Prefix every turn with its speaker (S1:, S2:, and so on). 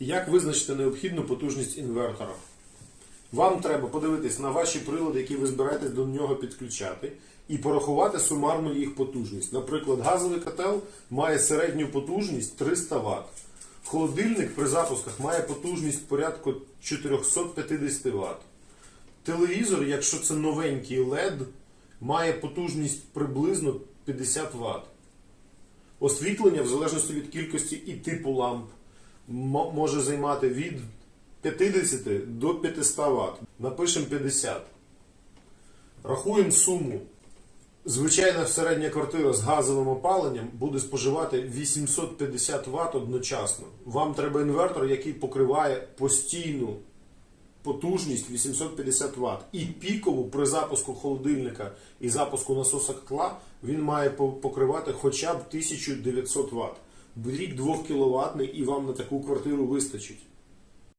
S1: Як визначити необхідну потужність інвертора? Вам треба подивитись на ваші прилади, які ви збираєтесь до нього підключати, і порахувати сумарну їх потужність. Наприклад, газовий котел має середню потужність 300 Вт. Холодильник при запусках має потужність порядку 450 Вт. Телевізор, якщо це новенький LED, має потужність приблизно 50 Вт. Освітлення, в залежності від кількості і типу ламп, може займати від 50 до 500 Вт. Напишемо 50. Рахуємо суму. Звичайна середня квартира з газовим опаленням буде споживати 850 Вт одночасно. Вам треба інвертор, який покриває постійну потужність 850 Вт. І пікову при запуску холодильника і запуску насоса котла він має покривати хоча б 1900 Вт. Беріть 2 кВт і вам на таку квартиру вистачить.